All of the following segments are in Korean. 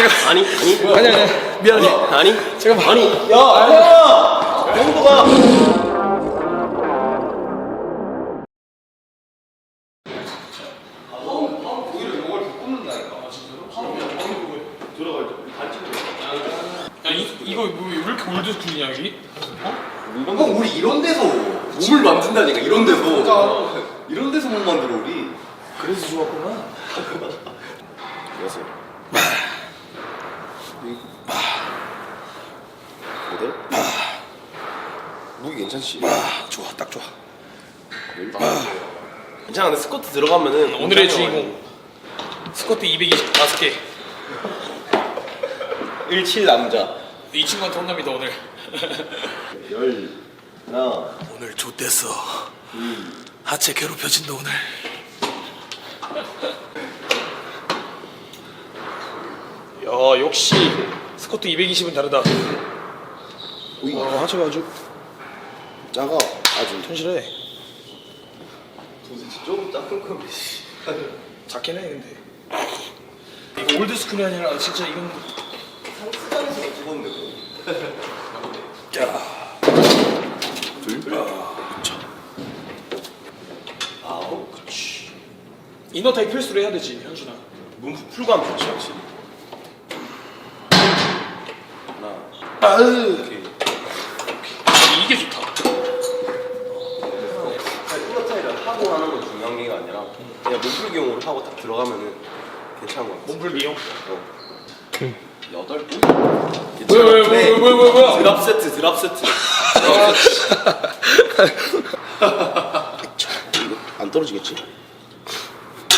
잠깐. 아니 아니 아니 아니 미안해. 아니 잠깐만. 아니 야 아니야 정도가 야 이, 이거 뭐, 왜 이렇게 올드스쿨이냐 여기? 형 우리 이런 데서 몸을 만든다니까 이런 데서 이런 데서 몸 만들어 우리 그래서 좋았구나. 안녕하세요 모델 무기 괜찮지 아 좋아 딱 좋아. 괜찮아 근데 스쿼트 들어가면은 오늘의 굉장히 주인공 스쿼트 225개. 17 남자 이 친구한테 혼납니다 오늘. 열 하나 오늘 좆됐어. 하체 괴롭혀진다 오늘. 야 역시 스쿼트 220은 다르다. 어, 하체가 아주 작아 아주 튼실해. 도대체 조금 작은 거면 작긴 해 근데. 이거 올드스쿨이 아니라 진짜 이건 상수장에서 찍었는데 그거. 야. 둘? 아홉 그치 이너 타입 필수로 해야 되지 현준아. 몸 풀감 좋지 확실히 하나 아으. 오케이 이게 좋다. 플러 타이를 하고 하는 건 중요한 게 아니라 그냥 몸풀기용으로 하고 딱 들어가면은 괜찮은 것 같아 몸풀기용. 어. 여덟 분? 뭐야 뭐야 뭐야 뭐야 뭐야 뭐야. 드랍 세트 드랍 세트 안 떨어지겠지?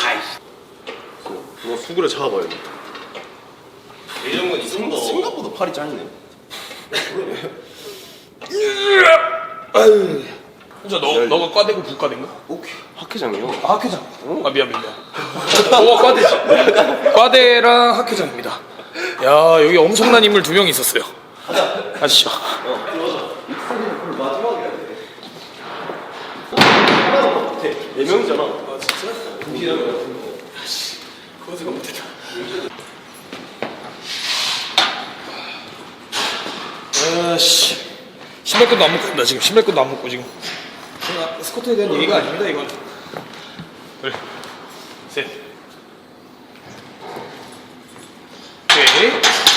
아이씨 그거 수그려 잡아봐요 이런 건 있는 거 생각보다 팔이 짧네 현준아 너 너가 과대고 북과대인가? 오케이 학회장이요 아, 학회장. 아 미안 미안. 너가 과대지. 과대랑 학회장입니다. 야 여기 엄청난 인물 두 명 있었어요. 아시죠? 네 명이잖아 아 진짜? 그거 생각 못했다. 아씨 신발끈도 안 묶고 나 지금 신발끈도 안 묶고 지금. 그냥 스쿼트에 대한 얘기가 아닙니다 이건. 둘, 셋. 오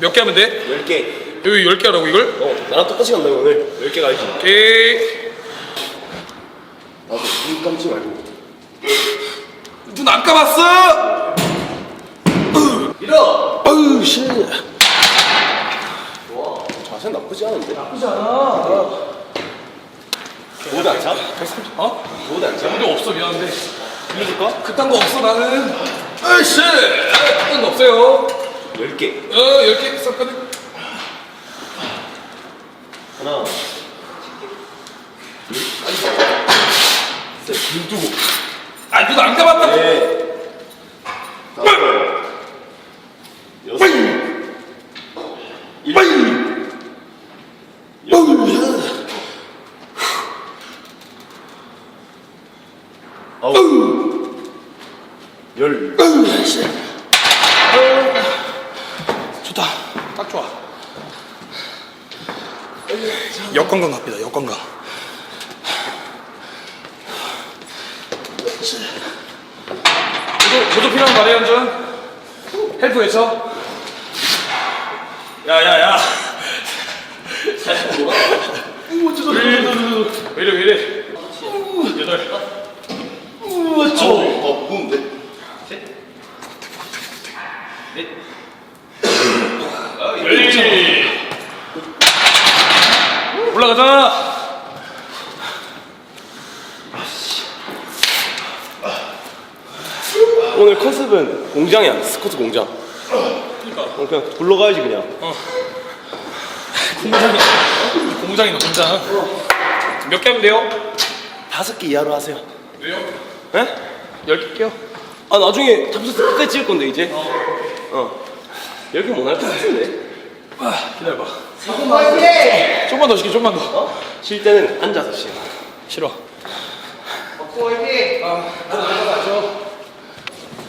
몇 개 하면 돼? 10개. 여기 10개 하라고 이걸? 어, 나랑 똑같이 간다, 오늘. 10개 가야지. 오케이 나도 눈 감지 말고. 눈 안 감았어! 밀어! 어휴 씨 좋아. 자세 나쁘지 않은데? 나쁘지 않아. 아. 보드 안 차? 어? 보드 안 차? 근데 없어 미안한데 빌려줄까? 그딴 거 없어 나는 으이씨 그딴 거 없어요 10개. 어, 10개 썼거든. 하나. 눈 뜨고. 아, 눈 안 감았다고. 넷 다섯. 여섯. 일곱 여덟. 아홉. 열 좋다. 딱 좋아. 역관광 갑니다, 역관광. 보조, 보조 필요한 말이야, 현준? 헬프 외쳐. 야, 야, 야. 왜 이래 왜 이래 여덟 저, 어, 무거운데? 열 올라가자 오늘 컨셉은 공장이야. 스쿼트 공장. 그러니까. 어, 그냥 굴러가야지 그냥. 공장이 공장이다 공장. 몇 개 하면 돼요? 다섯 개 이하로 하세요. 왜요? 에? 열개 껴? 아 나중에 탑스 끝까지 찍을 건데 이제? 어. 열개 못할 것 같은데? 아, 기다려봐. 좀만 더 시켜 좀만 더. 쉴 때는 앉아서 쉬어. 싫어.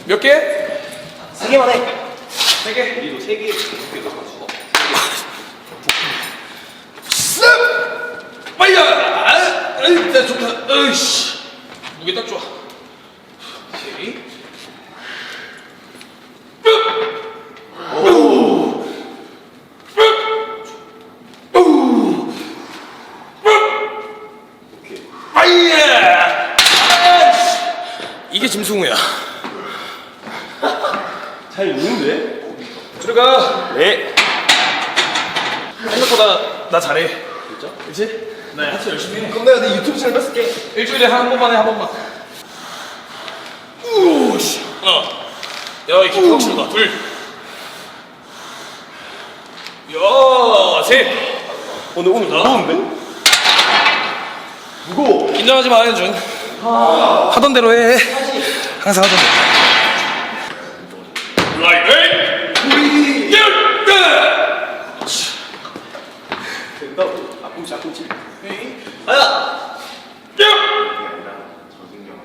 몇 개? 세 개만 해 세 개? 우리도 세 개, 빨리 가! 아, 아이, 나 좋다. 으이씨. 무게 딱 좋아. 오케이. 아이야! 아이씨. 이게 짐승우야. 잘 있는데? 들어가. 네 생각보다 나 잘해. 진짜? 그치? 나 하체 열심히 해. 그럼 내가 내 유튜브 채널 뺐을게. 일주일에 한 번만 해, 한 번만. 우씨. 어. 야, 이 기분 확실하다. 둘. 야, 셋. 오늘 오늘 무거운데? 무거워. 긴장하지 마, 현준. 하던 대로 해. 항상 하던 대로. 라이트. 우리. 된다고 앞꿈치 앞꿈치 아야.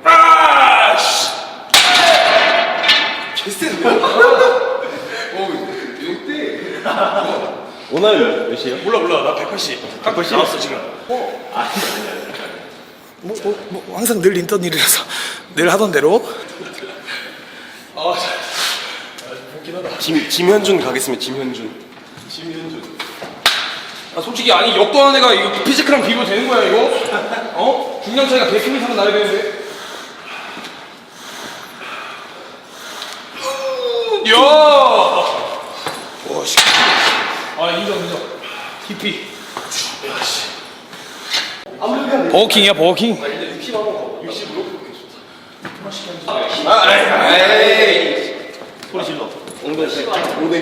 아, 씨. 개센데. 어, 이때. 오늘 몇 시에요? 몰라, 몰라. 나 180. 180 나왔어, 지금. 어? 뭐, 뭐, 뭐, 항상 늘 있던 일이라서. 늘 하던 대로. 아, 웃긴 하다. 짐, 짐현준 가겠습니다 짐현준 아, 솔직히 아니 역도 하는 애가 이거 피지크랑 비교 되는 거야 이거? 어? 중량 차이가 100km 이상 나야 되는데. 야! 와 씨. 아 인정 인정. 깊이. 버거킹이야 버거킹. 아, 에이, 에이. 소리 질러 엉덩이 엉덩이 엉덩이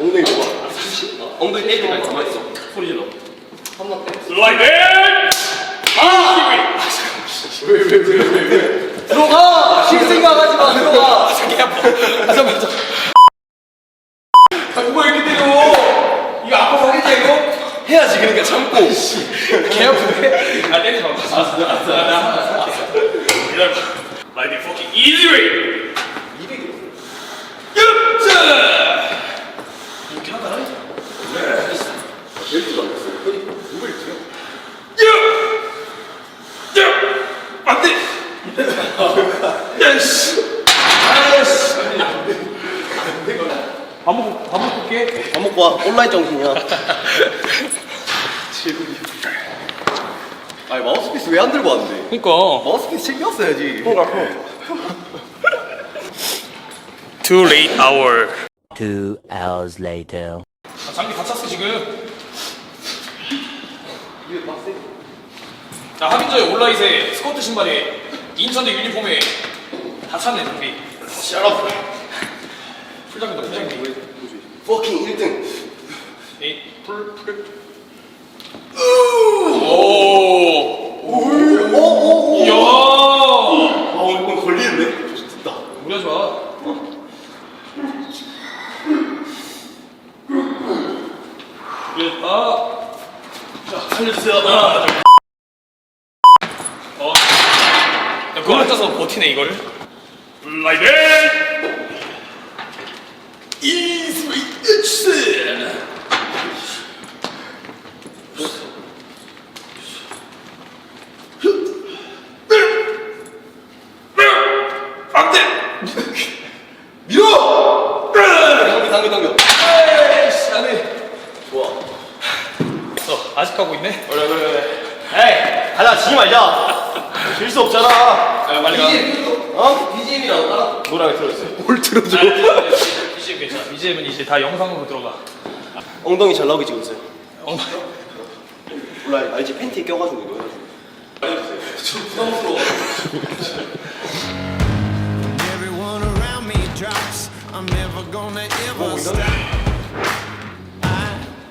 엉덩이 줘봐 엉덩이 떼지 말고 가만히 있어 소리 질러 슬라이드. 들어가. 쉴 생각 하지 마. 들어가. 개 아파. 아 잠깐만. 잠깐만. 아, 누가 이렇게 때려? 이거 아파서 하겠냐 이거? 해야지 그러니까 참고 개? 아. 기다려. 라이딩 fucking easy way. 200kg. 야! 이렇게 하다가 열지도 않았어. 누굴 지어? 야! 야! 안 돼! 야, 씨! 아이씨! 밥 먹고, 밥 먹고 올게. 밥 먹고 와 온라인 정신이야 아니 마우스피스 왜 안 들고 왔는데? 그니까. 마우스피스 챙겼어야지. Too late hour. Two hours later. 아, 장비 다 찼어, 지금. 나 하빈저의 온라인에 스커트 신발에 인천대 유니폼에 다 찼네, 장비. Shut up. 풀장비다, 풀장비. Fucking 1등. 이 풀, 풀. 오! 오오오. 이야! 아 오늘 이건 걸리는데? 좋다. 무리하지 마. 아, 자, 살려주세요. 하나, 둘. 어. 야, 그거 앉아서 버티네, 이걸. 라이드! 이스위치! 안 돼! 밀어. 당겨 당겨 당겨. 에이씨, 안 돼. 좋아. 아직하고 있네. 그래 그래 그래. 에이 가자 지지 말자. 질 수 없잖아. 야, 빨리 가. 어? BGM이랑 따라 노래가 들었어요. 뭘 들어줘 BGM 괜찮아. BGM은 이제 다 영상으로 들어가. 엉덩이 잘 나오게 찍고 있어요. 어, 몰라 알지 팬티 껴가지고 이거 해가지고. Everyone around me drops. I'm never gonna ever stop.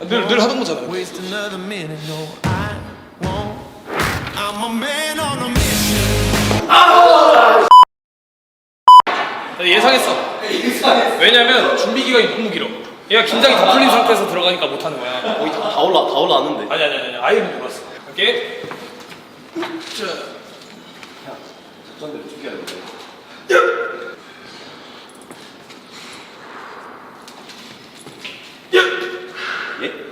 늘, 늘 하던 거잖아. Waste another minute, no, I won't. I'm a man on a mission. 나 예상했어. 왜냐면 준비 기간이 너무 길어. 얘가 긴장이 다 풀린 상태에서 들어가니까 못 하는 거야. 거의 다, 다 올라 다 올라왔는데. 아니 아니 아니, 아니 아예 못 몰랐어. 오케이. 자. 전대로 죽여야 돼. 예?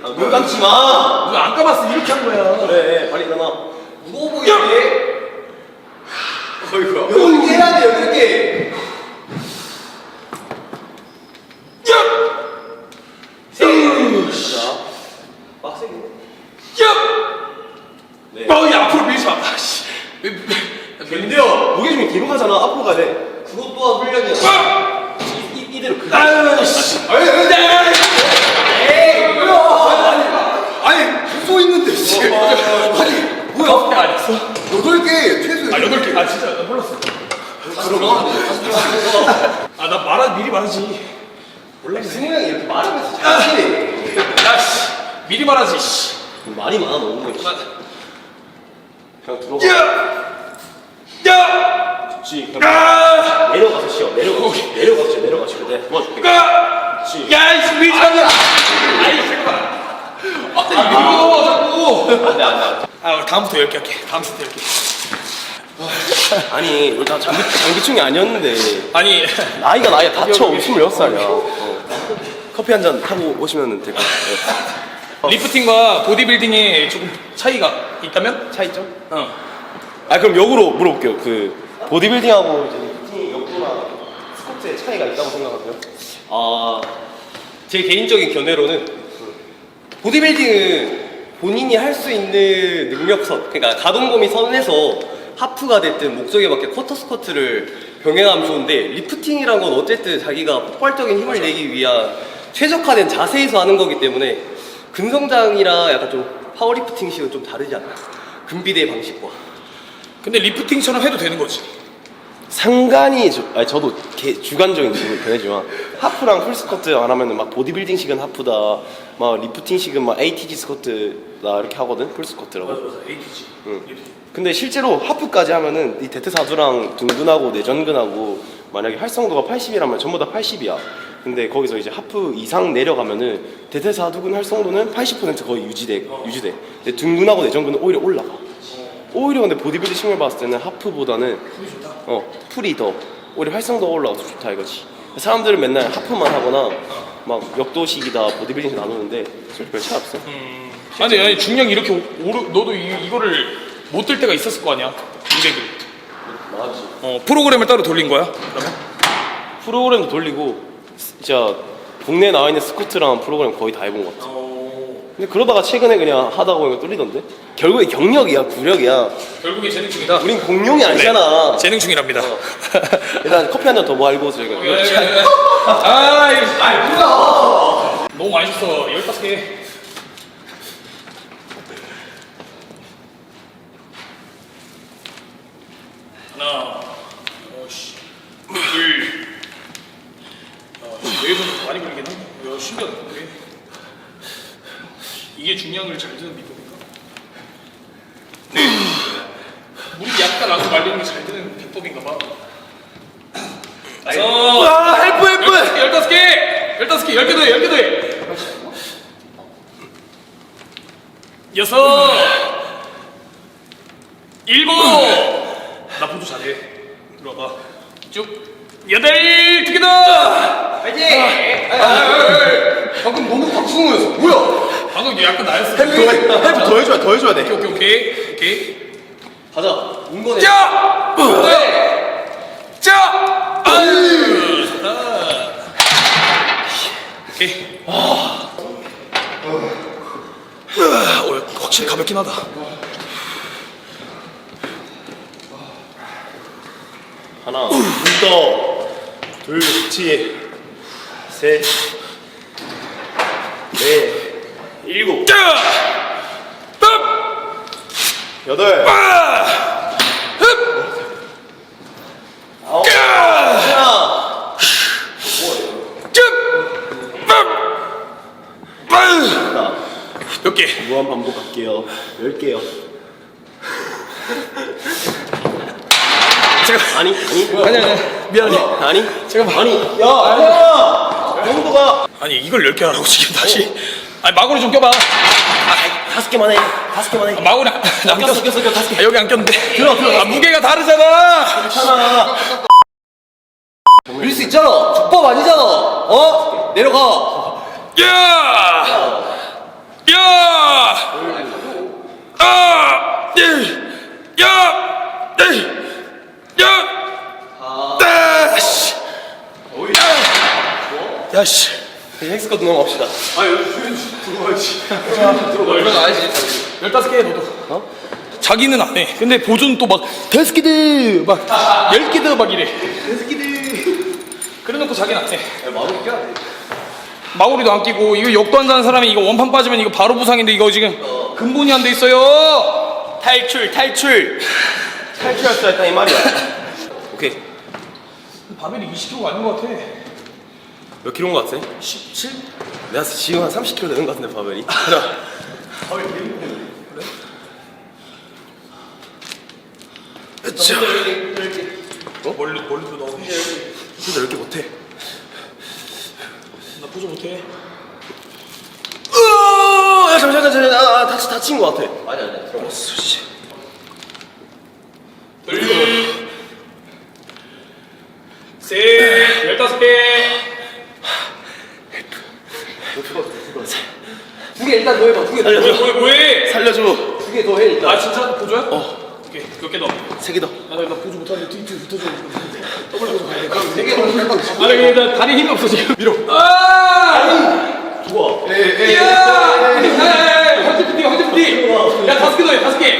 아, 눈 감지 마. 누가 안 까봤어 이렇게 한 거야. 그래 빨리 일어나. 무거워 보이네 어이구야 여덟 개 해야 돼개 자, 빡세게. 야! 네. 어, 야 앞으로 밀지 마. 아, 씨. 왜- 왜- 근데요 무게 중에 뒤로 가잖아. 앞으로 가야 돼. 그것 또한 훈련이야 아! 이, 이, 이대로 그. 아유, 씨. 아니 근데 에이 뭐야 아니 부서 있는데 씨 아니 뭐야 안 했어? 여덟 개 최소 아 여덟 개. 아 진짜 나 몰랐어. 아 나 말하 미리 말하지. 몰랐네. 승우 형이 이렇게 말하면서 잘하시네 야 씨. 미리 말하지. 씨. 말이 많아 너무. 씨. 나- 그냥 들어가. 야! 야! 지 그냥 아! 내려가서 쉬어. 내려가서 쉬어. 내려가서 쉬어. 내려가서 쉬어. 내가 도와줄게. 야! 그렇지. 야, 이 밀지 마. 아이 잠깐만. 아, 이거 자꾸. 안돼 안돼 안돼. 아, 다음부터 10개 할게. 다음부터 10개. 아니 우리 다 장비 장비충이 아니었는데 아니, 나이가 나이가 다쳐 26살이야. 어. 커피 한 잔 타고 오시면 될것 같아요. 리프팅과 보디빌딩에 조금 차이가 있다면? 차이점? 어. 아 그럼 역으로 물어볼게요. 그 보디빌딩하고 이제 리프팅 역도나 스쿼트의 차이가 있다고 생각하세요? 아, 제 개인적인 견해로는 보디빌딩은 본인이 할 수 있는 능력선, 그러니까 가동 범위 선에서 하프가 됐든 목적에 맞게 쿼터 스쿼트를 병행하면 좋은데 리프팅이란 건 어쨌든 자기가 폭발적인 힘을 내기 위한 최적화된 자세에서 하는 거기 때문에 근성장이랑 약간 좀 파워리프팅식은 좀 다르지 않나? 금비대 방식과. 근데 리프팅처럼 해도 되는 거지. 상관이 저, 아니 저도 개, 주관적인 부분은 변하지만 하프랑 풀스쿼트 안 하면은 막 보디빌딩식은 하프다 막 리프팅식은 막 ATG 스쿼트 다 이렇게 하거든? 풀스쿼트라고. 맞아, ATG. 응. 근데 실제로 하프까지 하면은 이 대퇴 사두랑 등근하고 내전근하고 만약에 활성도가 80이라면 전부 다 80이야. 근데 거기서 이제 하프 이상 내려가면은 대퇴 사두근 활성도는 80% 거의 유지돼 유지돼. 근데 등근하고 내전근은 오히려 올라가. 오히려 근데 보디빌딩 식물 봤을 때는 하프보다는 어 풀이 더. 오히려 활성도가 올라가서 좋다 이거지. 사람들은 맨날 하프만 하거나 막 역도식이다 보디빌딩 나누는데 솔직히 별 차이 없어 아니, 아니, 중량 이렇게 오르, 너도 이, 이거를 못 들 때가 있었을 거 아니야? 200을. 맞지 어, 프로그램을 따로 돌린 거야? 그러면? 프로그램도 돌리고 진짜 국내에 나와 있는 스쿠트랑 프로그램 거의 다 해본 것 같아 근데 그러다가 최근에 그냥 하다 보니까 뚫리던데 결국에 경력이야 구력이야 결국에 재능충이다. 우린 공룡이 아니잖아 네, 재능충이랍니다. 일단 커피 한 잔더뭐 알고 저희가 예. 아이, 아이, 뭐야! 너무 많이 줬어. 15개. 하나, 어씨, 둘, 아, 여기서 많이 걸리긴 한다. 야, 신기하다. 왜? 이게 중량을 잘 드는 비법인가? 네. 물이 약간 나고 말리는 게잘 드는 비법인가 봐. 어, 아 헬프 헬프 열다섯 개, 열다섯 개, 열개 더해, 열개 더해. 여섯, 일곱. 나 보조 잘해. 들어봐. 쭉. 여덟, 두개 더. 파이팅 방금 너무 박승우였어 뭐야 방금 약간 나였어. 헬프 헬프 더 해줘야 더 해줘야 돼 오케이, 오케이, 오케이. 가자 운거네 짜! 네. 짜! 아유. 오케이. 어, 확실히 가볍긴 하다. 하나, 둘, 둘, 그렇지. 셋, 넷, 일곱, 여덟, 아홉, 하나. 몇 개? 무한 반복할게요. 열 개요. 제가 아니, 아니, 아니 아니 미안해. 아니. 제가 아니, 야, 아니야. 정도가 아니 이걸 10개 하라고 지금 다시. 아니 마구니 좀 껴봐. 다섯 개만 해. 다섯 개만 해. 마구니 안안 꼈어, 꼈어, 꼈어, 다섯 개. 아, 여기 안 꼈는데. 들어, 들어. 아 무게가 다르잖아. 괜찮아. 밀 수 있잖아. 족밥 아니잖아. 어? 내려가. 야! 야! 아! 예! 야! 예! 야! 아! 씨! 야! 야 씨! 헬스컷 넘어갑시다. 얼마나 알지? 15개 너도. 어? 자기는 안 해. 근데 보조는 또 막, 다섯 개드! 막, 열 개드! 막 이래. 다섯 개드! 그래 놓고 자기는 안 해. 마무리 껴야 돼. 마구리도 안 끼고, 이거 역도 안 자는 사람이 이거 원판 빠지면 이거 바로 부상인데 이거 지금 근본이 안 돼 있어요! 탈출, 탈출. 탈출할 수 있다 이 말이야. 오케이. 바벨이 20kg가 아닌 것 같아. 몇 킬로인 것 같아? 17? 내가 지금 한 30킬로 되는 것 같은데 바벨이. 자, 자. 어? 멀리, 멀리도 나오네. 진짜 이렇게 못해. 나 보조 못해. 으아! 야, 잠시만, 잠시만, 아, 아, 다치, 다친 것 같아. 아니 아니. 들어가. 둘, 셋, 열다섯 개. 두 개 일단 더 해봐. 두개 더. 뭐해, 뭐해? 살려줘. 두개 더 해 일단. 아, 진짜 보조야? 어. 오케이, 몇개 더. 세개 더. 아, 나, 나 보조 못하는데 뒤, 뒤 붙어줘. 더블 보조 가야 돼. 세개 더. 일단 아, 나, 나 다리 힘이 없어, 지금. 밀어. 아! 좋아. 야! 야! 한테 뛰어, 한테 뛰어. 야, 다섯 개 더 해, 다섯 개.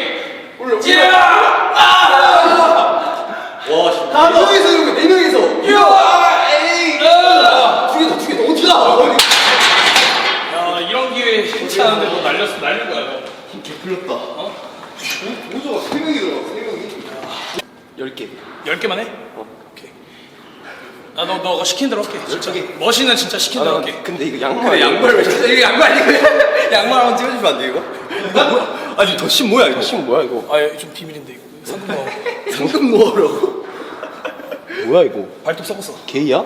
올려. 야! 와, 씨. 네 명이서 이런 거네 명이서. 야! 에이! 야! 두 개 더, 두 개 더. 어떻게 나? 야, 이런 기회에 실체 하는데 너 날렸어, 날린 거야, 너. 풀렸다. 보조가 세 명이 들어가. 세 명이. 열 개. 열 개만 해? 오케이. 아, 너, 너가 시킨 대로 할게. 진짜. 머신은 진짜 시킨 대로 할게. 근데 이거 양말. 근데 양말 왜 진짜 이거 양말 이거 양말 한번 찍어주면 안 돼 이거? 아니, 더신 뭐야, 이거? 신 뭐야, 이거? 아, 야, 좀 비밀인데, 이거. 상금 넣어. 상금 넣으라고. 뭐야, 이거? 발톱 썩었어. 게이야?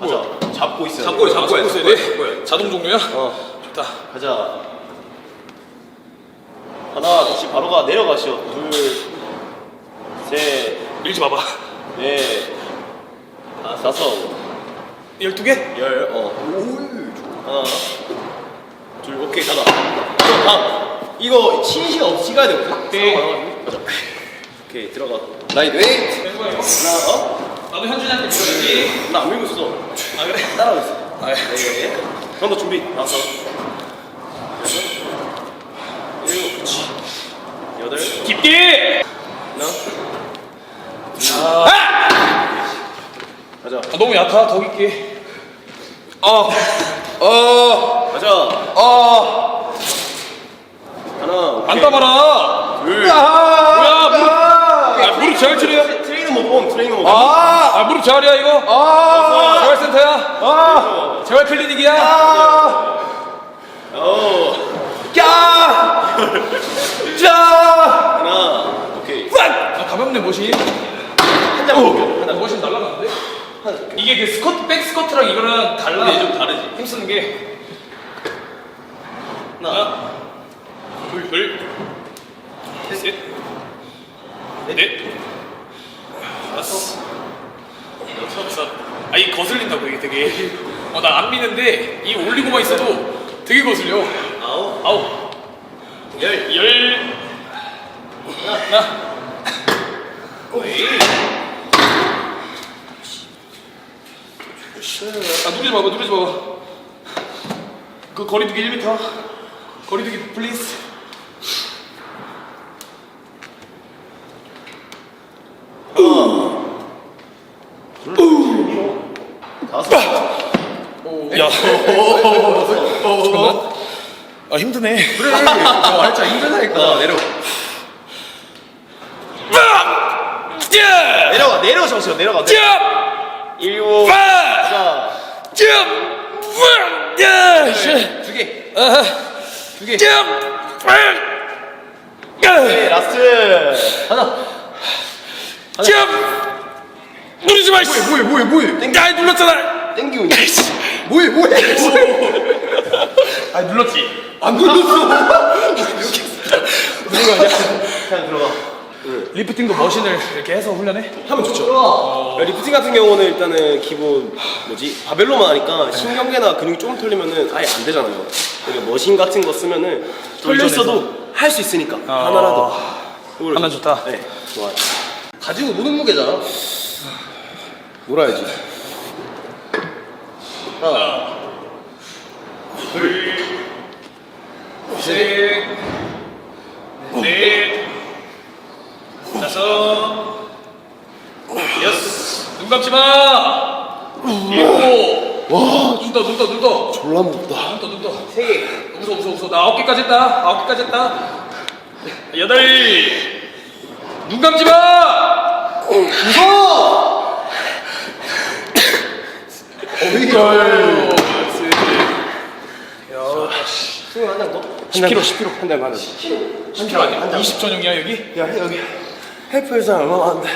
가자. 잡고 있어야 잡고 돼. 잡고 해. 있어야 돼? 자동 종료야? 어. 좋다. 가자. 하나, 다시 바로 가. 내려가시오. 둘, 셋, 밀지 마봐. 넷, 다섯, 열두 개? 열, 어. 하나, 둘, 오케이, 가자. 아, 이거 시간 없이 가야 돼. 네. 가자. 오케이, 들어가. 라인 웨이트. 하나, 어? 나도 현준이한테 밀어야지. 나안 밀고 있어. 아, 그래? 따라가고 있어. 아, 네. 그럼 너 준비. 다섯. 일곱, 그렇지. 여덟, 깊게! 하나, 아! 가자. 아, 너무 얕아, 더 깊게. 어, 어, 가자. 어. 하나, 오케이. 안 따봐라. 둘. 뭐야, 무릎. 아, 무릎 재활치료 야? 트레이너. 아, 아, 무릎 재활이야, 이거? 아, 재활센터야? 아, 재활 클리닉이야? 어. 야! 자! 하나, 오케이. 아, 가볍네, 머신. 한장 먹어. 하나. 머신 날라가는데? 이게 그 스쿼트, 백 스쿼트랑 이거랑 달라. 네, 좀 다르지. 힘쓰는 게. 하나, 둘, 둘, 셋, 넷, 여섯. 아, 이 거슬린다고, 이게 되게. 어, 나 안 미는데, 이 올리고만 있어도 되게 거슬려. 아홉, 아홉, 열, 열, 하나, 아, 누르지 마봐, 누르지 마봐. 그 거리두기 1m. 거리두기 플리즈. 야. 잠깐만. 아 힘드네. 그래. 어, 알자 힘들다니까. 내려. 야! 내려가 내려가 잠시만 내려가 내려. 야! 일곱 빠! 자 야! 빠! 야! 씨. 두 개. 아하. 두 개. 야! 빠! 야! 네, 라스트 하나. 야! 누르지 마. 씨. 뭐해 뭐해 뭐해. 야, 눌렀잖아. 땡기고 야, 씨. 뭐해 뭐해. 아, 눌렀지. 안 눌렀어. 그냥 들어가 리프팅도 머신을 이렇게 해서 훈련해? 하면 좋죠 야, 리프팅 같은 경우는 일단은 기본 뭐지 바벨로만 하니까 신경계나 근육이 조금 털리면은 아예 안 되잖아요 그러니까 머신 같은 거 쓰면은 털려 있어도 할 수 있으니까 하나라도 이걸 하나 좋다. 네 좋아요 가지고 노는 무게잖아. 놀아야지 셋, 넷, 다섯, 여섯, 눈 감지 마! 일곱, 와, 눈 떠, 눈 떠, 눈 떠. 졸라 무겁다 눈 떠, 눈 떠. 세 개. 웃어, 웃어, 웃어. 나 아홉 개까지 했다. 아홉 개까지 했다. 여덟, 눈 감지 마! 무서워. 어 이가. 승우 한장 더? 10kg 10kg 한장 한장 10kg 아니야? 20 전용이야, 여기? 야 여기 헬프 회사 얼마 안 돼.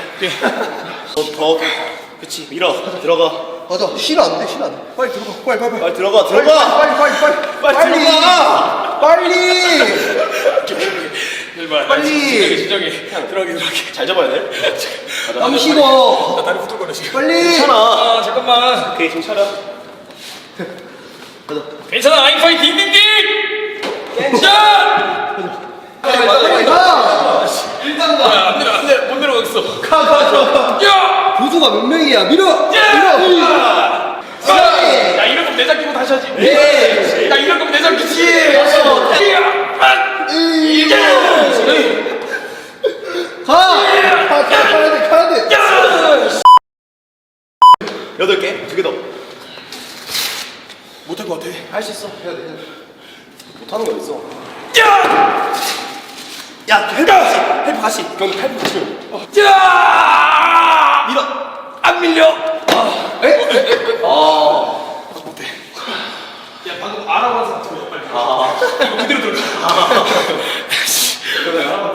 더, 더 그치 밀어 들어가 맞아. 실안 돼. 실안 돼. 빨리 들어가. 빨리 빨리 빨리. 빨리 들어가 들어가 빨리 빨리 빨리 빨리 들어가 빨리. 일반. 빨리. 진정해, 진정해. 들어가게, 들어가게. 잘 잡아야 돼땀 식어. 나 다리 후들거려, 지금. 빨리. 괜찮아 아, 잠깐만. 오케이 괜찮아, I'm fine, 딩딩딩! 괜찮아! 가. 일단 가. 안 내려, 안 내려, 못 내려가겠어. 가 가. 야! 보조가 몇 명이야? 밀어. 야! 밀어. 야! 야, 이럴 거면 내장 끼고 다시 하지. 네. 야, 이럴 거면 내장 끼지. 야! 아! 가. 가. 가. 가야 돼. 가야 돼. 야! 여덟 개 두 개 더 못할 것 같아. 할 수 있어 해야 돼 해야 돼. 못하는 거 있어 야! 야 헬프 같이 헬프 같이 그럼 헬프 같이 야! 밀어 안 밀려. 아. 에? 에? 못해. 야, 방금 알아봐서. 아. 이거 그대로 들어가.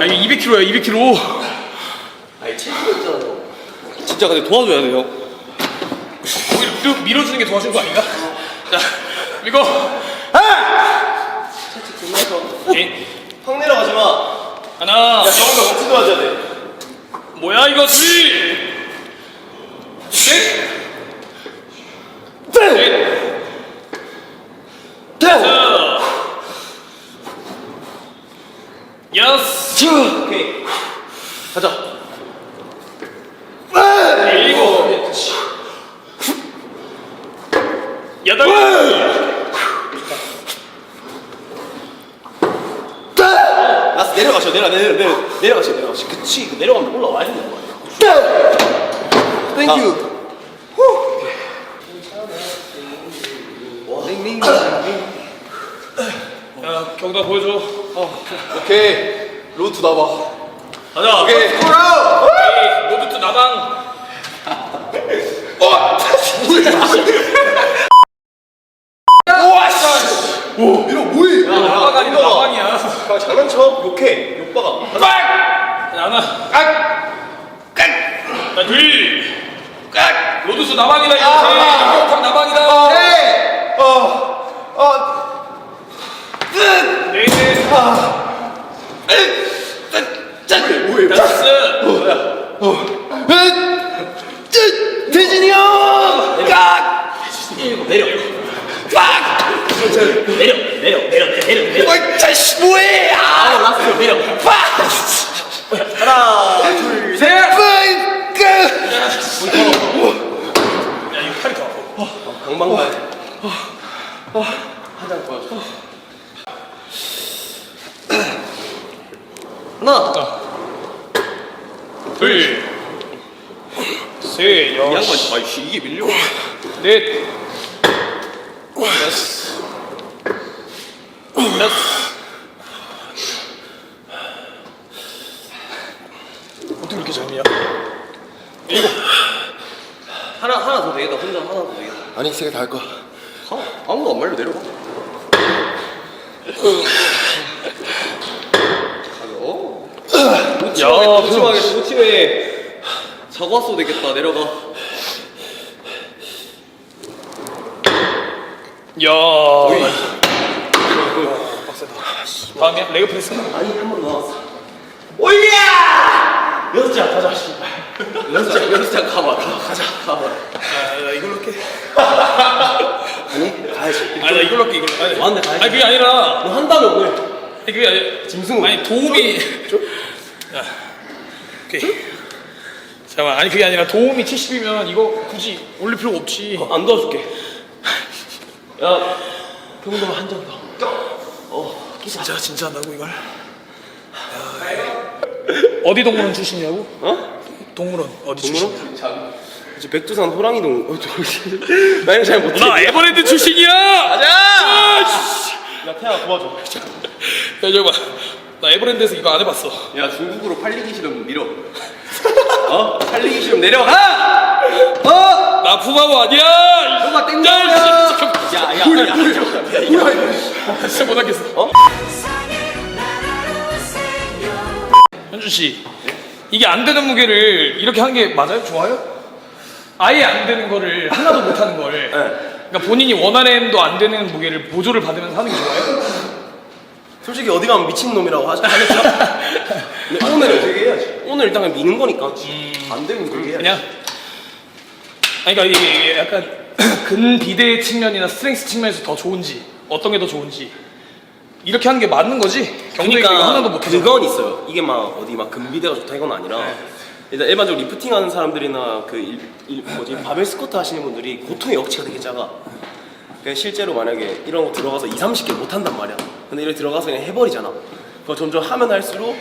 야, 이게 200kg야, 200kg. 아니 체중이 있잖아 너. 진짜 근데 도와줘야 돼요. 오히려 밀어, 밀어주는 게 도와준 거 아닌가? 자, 이거. 아! 오케이. 확 내려가지 마 하나. 야, 저런 거 같이 도와줘야 돼. 뭐야 이거 둘. 셋. 네. 넷. 다섯. 여섯. 오케이. 가자. 일곱. 여덟. 라스 내려가셔, 내려, 내려, 내려, 내려가셔, 내려가셔. 그치, 그 내려가면 올라와야 된다는 거야. 땡큐. 야 경다 보여줘. 오케이. 로드 나봐. 가자. 오케이. 오케이. 모두 또 나방. 이거 뭐해? 나방 아니고 나방이야. 아, 장난쳐? 욕해, 욕박아. 빡! 자, 하나. 깍! 깍! 자, 둘. 깍! 로드스 나방이다, 이렇게. 이격탕 나방이다. 네. 어, 어, 넷. 뭐해? 다섯. 대진이 형. 깍. 내려. 빡! 내려, 내려, 내려, 내려, 내려. 어이, 자식 뭐해? 아. 아, 라스 내려. 빡. 하나, 둘, 셋. 빡. 야, 이거 팔이 더 아파. 방방발. 한장 보여줘. 하나 둘, 셋, 이 여섯, 양반 아이씨 이게 밀려 넷, 다섯, 여섯. 어떻게 이렇게 잘미야? 하나 하나 더 되겠다 혼자 하나 더 되겠다 아니 세개 다 할 거야. 하, 아무도 안 말려 내려가 어? 야, 무침하게 무침에 사과 쏘 되겠다 내려가 야. 빡세다. 다음이야? 레그 프레스? 아니 한 번 나왔어. 올리야 여섯 장 가자. 여섯 장 여섯 장 가봐 가, 가자 가봐 아, 이걸로 할게. 아니 가야지. 아니, 나 이걸로 할게, 이걸로. 아니, 왔네, 가야지. 아니, 그게 아니라. 너 한다며 왜? 아니, 그게 아니라. 짐승. 아니, 도움이. 야, 오케이. 잠깐만, 아니, 그게 아니라 도움이 70이면 이거 굳이 올릴 필요가 없지. 어, 안 도와줄게. 야, 병동아 한장 더. 어, 기사. 진짜, 진짜 한다고, 이걸? 야, 어디 동물원 출신이냐고? 어? 동물원, 어디 출신? 동물원? 이제 백두산 호랑이동. 어, 저, 나 이거 잘 못해. 나 에버랜드 출신이야! 가자! 야, 태아 도와줘. 야, 저거 봐. 나 에버랜드에서 이거 안 해봤어. 야 중국으로 팔리기 싫으면 밀어 어? 팔리기 싫으면 내려가 어? 나 푸바오 아니야! 너가 땡겨 야, 씨, 야야야 진짜 못하겠어. 어? 현준 씨, 이게 안 되는 무게를 이렇게 하는 게 맞아요? 좋아요? 아예 안 되는 거를 하나도 못 하는 걸. 그러니까 본인이 원하는 도 안 되는 무게를 보조를 받으면서 하는 게 좋아요? 솔직히 어디 가면 미친놈이라고 하지 하겠죠? 근데 오늘 되게 해야지. 오늘 일단 그냥 미는 거니까. 안 되면 그렇게 해야지. 그냥. 아니, 그러니까 이게, 이게 약간 근비대 측면이나 스트렝스 측면에서 더 좋은지, 어떤 게 더 좋은지. 이렇게 하는 게 맞는 거지? 경쟁이 그러니까 하나도 못 해서. 그건 있어요. 이게 막 어디 막 금비대가 좋다 이건 아니라 네. 일단 일반적으로 리프팅 하는 사람들이나 그 일, 일- 뭐지 바벨 스쿼트 하시는 분들이 고통의 억치가 되게 작아. 그러니까 실제로 만약에 이런 거 들어가서 2, 30개 못 한단 말이야. 근데 이렇게 들어가서 그냥 해버리잖아. 그거 점점 하면 할수록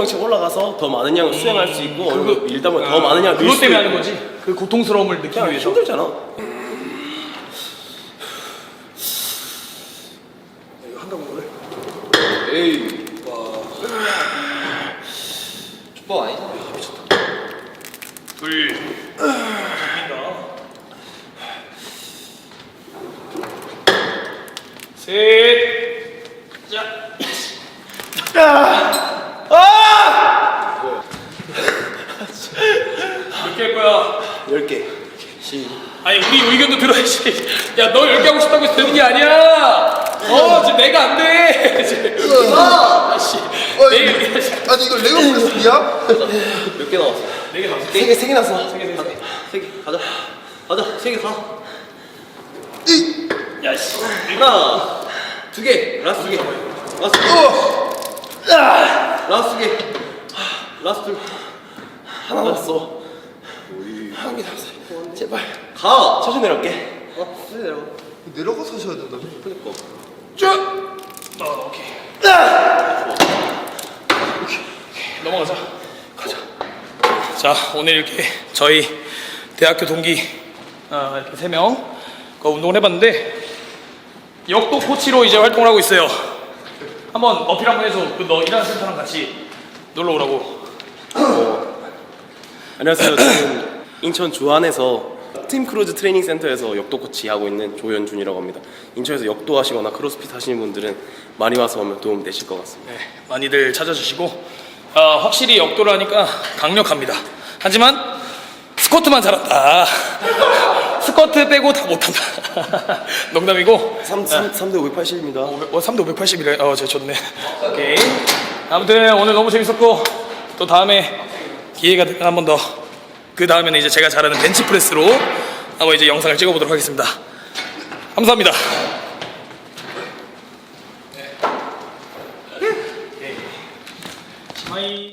억치가 올라가서 더 많은 양을 수행할 수 있고 얼굴 밀다 보면 더 많은 양을 음. 그것 때문에. 하는 거지? 그 고통스러움을 느끼기 그냥 위해서. 힘들잖아. 이거 한다고 그래? 에이 족밥 아니잖아 둘. 접니다. 셋. 자. 몇개 할 거야? 10개. 시. 아니 우리 의견도 들어야지. 야너 10개 하고 싶다고 해서 되는 게 아니야. 어 지금 내가 안 돼. 지금. 아씨. 내일 아니 이거 레고 프레스야? 몇개 나왔어? 네개 나왔어. 3개, 3개 났어. 세개 가자 가자 세 개 가. 야씨. 하나 두 개 라스트 두개 라스트 두 라스트 개 라스트 둘 하나 남았어. 한개 남았어. 제발. 가! 천천히 내려올게. 어, 네, 내려가. 내려가서 하셔야 된다며 그니까. 쭉. 어 오케이. 오케이. 넘어가자. 가자. 자 오늘 이렇게 저희 대학교 동기 아, 이렇게 세명그 운동을 해봤는데 역도 코치로 이제 활동을 하고 있어요. 한번 어필 한번 해줘. 그너 일하는 센터랑 같이 놀러 오라고. 안녕하세요. 저는 인천 주안에서 팀 크루즈 트레이닝 센터에서 역도 코치 하고 있는 조현준이라고 합니다. 인천에서 역도 하시거나 크로스핏 하시는 분들은 많이 와서 오면 도움 되실 것 같습니다. 네, 많이들 찾아주시고 아, 확실히 역도를 하니까 강력합니다. 하지만 스쿼트만 잘한다. 스쿼트 빼고 다 못한다. 농담이고. 3, 3, 3대 580입니다. 3대 580이래. 어, 제가 쳤네. 오케이. 아무튼 오늘 너무 재밌었고, 또 다음에 기회가 되면 한 번 더. 그 다음에는 이제 제가 잘하는 벤치프레스로 한번 이제 영상을 찍어보도록 하겠습니다. 감사합니다. 네. 오케이.